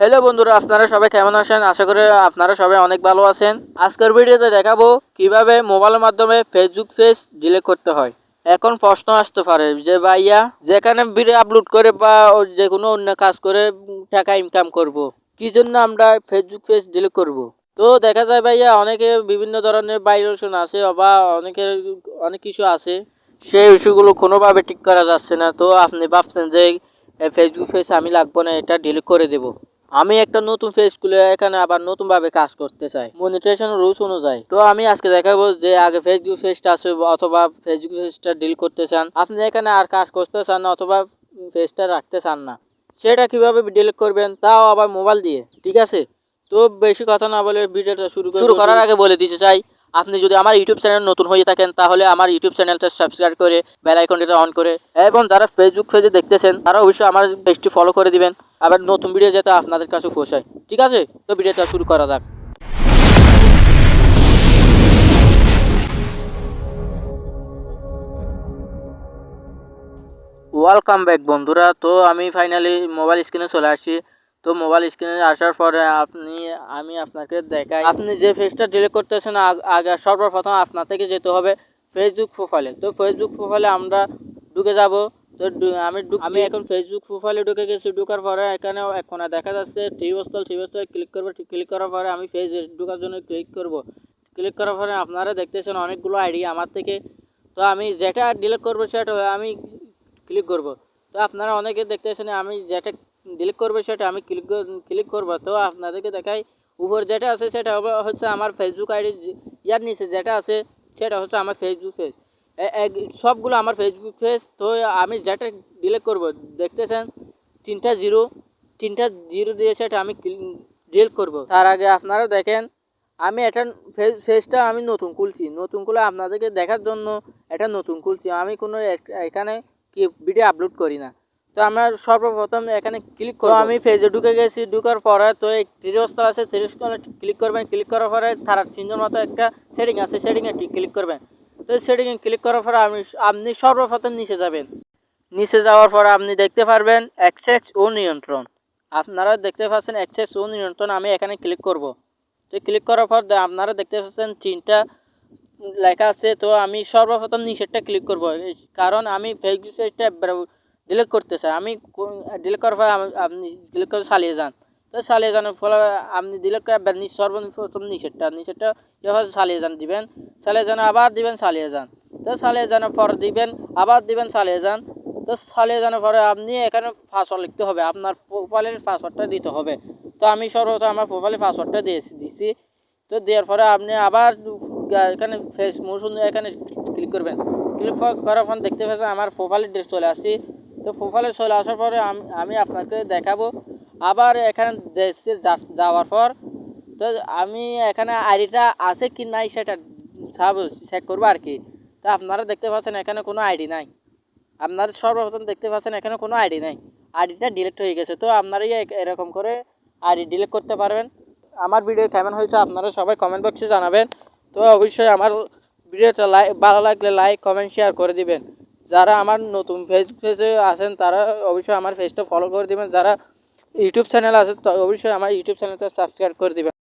Hello বন্ধুরা, আপনারা সবাই কেমন আছেন? আশা করি আপনারা সবাই অনেক ভালো আছেন। আজকের ভিডিওতে দেখাবো কীভাবে মোবাইলের মাধ্যমে ফেসবুক পেজ ডিলিট করতে হয়। এখন প্রশ্ন আসতে পারে যে, ভাইয়া, যেখানে ভিডিও আপলোড করে বা যে কোনো অন্য কাজ করে টাকা ইনকাম করব। কি জন্য আমরা ফেসবুক পেজ ডিলিট করব। তো দেখা যায় ভাইয়া, অনেকে বিভিন্ন ধরনের ভাইরাসন আছে বা অনেকের অনেক কিছু আছে। সেই ইস্যুগুলো কোনোভাবে ঠিক করা যাচ্ছে না। তো আপনি ভাবছেন যে ফেসবুক পেজ আমি লাগবো না, এটা ডিলিট করে দেব। আমি একটা নতুন ফেস খুলে এখানে আবার নতুন ভাবে কাজ করতে চাই। মনিটেশন রুলস অনুযায়ী। তো আমি আজকে দেখাবো যে আগে ফেসবুক পেজটা আছে অথবা ফেসবুক পেজটা ডিল করতে চান। আপনি এখানে আর কাজ করতে চান না অথবা পেজটা রাখতে চান না। সেটা কীভাবে ডিলিট করবেন তাও আবার মোবাইল দিয়ে ঠিক আছে? তো বেশি কথা না বলে ভিডিওটা শুরু শুরু করার আগে বলে দিতে চাই আপনি যদি আমার ইউটিউব চ্যানেল নতুন হয়ে থাকেন, তাহলে আমার ইউটিউব চ্যানেলটা সাবস্ক্রাইব করে বেল আইকনটা অন করে। এবং যারা ফেসবুক পেজে দেখতেছেন, তারা অবশ্যই আমার পেজটি ফলো করে দিবেন। আবার নতুন ভিডিও যাতে আপনাদের কাছে পৌঁছায়। ঠিক আছে? তো ভিডিওটা শুরু করা যাক। ওয়েলকাম ব্যাক বন্ধুরা। তো আমি ফাইনালি মোবাইল স্ক্রিনে চলে আসছি। তো মোবাইল স্ক্রিনে আসার পরে আপনি, আমি আপনাকে দেখাই। আপনি যে পেজটা ডিলিট করতেছেন, আগ- সর্বপ্রথম আপনার থেকে যেতে হবে ফেসবুক প্রোফাইলে তো ফেসবুক প্রোফাইলে আমরা ঢুকে যাব। তো আমি আমি এখন ফেসবুক প্রোফাইলে ঢুকে গেছি। ঢুকার পরে এখানে, এখন দেখা যাচ্ছে থ্রি বস্তল ক্লিক করব। ক্লিক করার পরে আমি পেজ ঢুকার জন্য ক্লিক করব। ক্লিক করার পরে আপনারা দেখতেছেন অনেকগুলো আইডি আমার থেকে। তো আমি যেটা ডিলিট করব, সেটা আমি ক্লিক করব। তো আপনারা অনেকে দেখতেছেন, আমি যেটা ডিলিট করব সেটা আমি ক্লিক ক্লিক করব। তো আপনাদেরকে দেখাই, উপর যেটা আছে সেটা হচ্ছে আমার ফেসবুক আইডি ইয়ার নিচে যেটা আছে সেটা হচ্ছে আমার ফেসবুক পেজ সবগুলো আমার ফেসবুক পেজ তো আমি যেটা ডিলিট করব, দেখতেছেন? তিনটা জিরো তিনটা জিরো দিয়ে সেটা আমি ডিলিট করব। তার আগে আপনারা দেখেন, আমি এটা ফেসটা আমি নতুন খুলছি। নতুন খুলে আপনাদেরকে দেখার জন্য এটা নতুন খুলছি। আমি কোনো এখানে কি ভিডিও আপলোড করি না। তো আমরা সর্বপ্রথম এখানে ক্লিক করব। আমি পেজে ঢুকে গেছি, ঢুকার পরে তো এই ত্রিস্তর আছে ত্রিস্তলে ক্লিক করবেন। ক্লিক করার পরে থারার চিহ্নের মতো একটা সেটিং আছে সেটিংয়ে ক্লিক করবেন। তো সেটিংয়ে ক্লিক করার পরে আপনি আপনি সর্বপ্রথম নিচে যাবেন। নিচে যাওয়ার পরে আপনি দেখতে পারবেন অ্যাক্সেস ও নিয়ন্ত্রণ। আপনারা দেখতে পাচ্ছেন অ্যাক্সেস ও নিয়ন্ত্রণ আমি এখানে ক্লিক করব। তো ক্লিক করার পর আপনারা দেখতে পাচ্ছেন তিনটা লেখা আছে, তো আমি সর্বপ্রথম নিচেরটা ক্লিক করব। কারণ আমি ফেসবুক পেজটা ডিলিট করতে চাই আমি ডিলিট করার পর আপনি ডিলিট করে চালিয়ে যান। তো চালিয়ে যাওয়ার ফলে আপনি ডিলিট করে সর্বপ্রথম নিচেরটা নিচেরটা এভাবে চালিয়ে যান, দিবেন। চালিয়ে যান আবার দিবেন, চালিয়ে যান। তো চালিয়ে যাওয়ার পর দিবেন, আবার দিবেন, চালিয়ে যান। তো চালিয়ে যাওয়ার পরে আপনি এখানে পাসওয়ার্ড লিখতে হবে। আপনার প্রোফাইলের পাসওয়ার্ডটা দিতে হবে। তো আমি সর্বপ্রথম আমার প্রোফাইলের পাসওয়ার্ডটা দিয়েছি দিছি। তো দেওয়ার পরে আপনি আবার এখানে ফেস মোশন এখানে ক্লিক করবেন। ক্লিক করার পর দেখতে পাচ্ছেন আমার প্রোফাইলের ড্রেস চলে আসছি। তো প্রোফাইলে চলে আসার পরে আমি আপনাকে দেখাবো। আবার এখানে যাওয়ার পর, তো আমি এখানে আইডিটা আছে কি নাই সেটা সব চেক করব আর কি। তো আপনারা দেখতে পাচ্ছেন এখানে কোনো আইডি নাই। আপনারা সর্বপ্রথম দেখতে পাচ্ছেন এখানে কোনো আইডি নাই। আইডিটা ডিলিট হয়ে গেছে, তো আপনারাই এরকম করে আইডি ডিলিট করতে পারবেন। আমার ভিডিও কেমন হয়েছে আপনারা সবাই কমেন্ট বক্সে জানাবেন। তো অবশ্যই আমার ভিডিওটা লাইক ভালো লাগলে লাইক কমেন্ট শেয়ার করে দিবেন। যারা আমার নতুন ফেস পেজে আছেন, তারা অবশ্যই আমার ফেসটা ফলো করে দেবেন। যারা ইউটিউব চ্যানেল আছে অবশ্যই আমার ইউটিউব চ্যানেলটা সাবস্ক্রাইব করে দিবেন।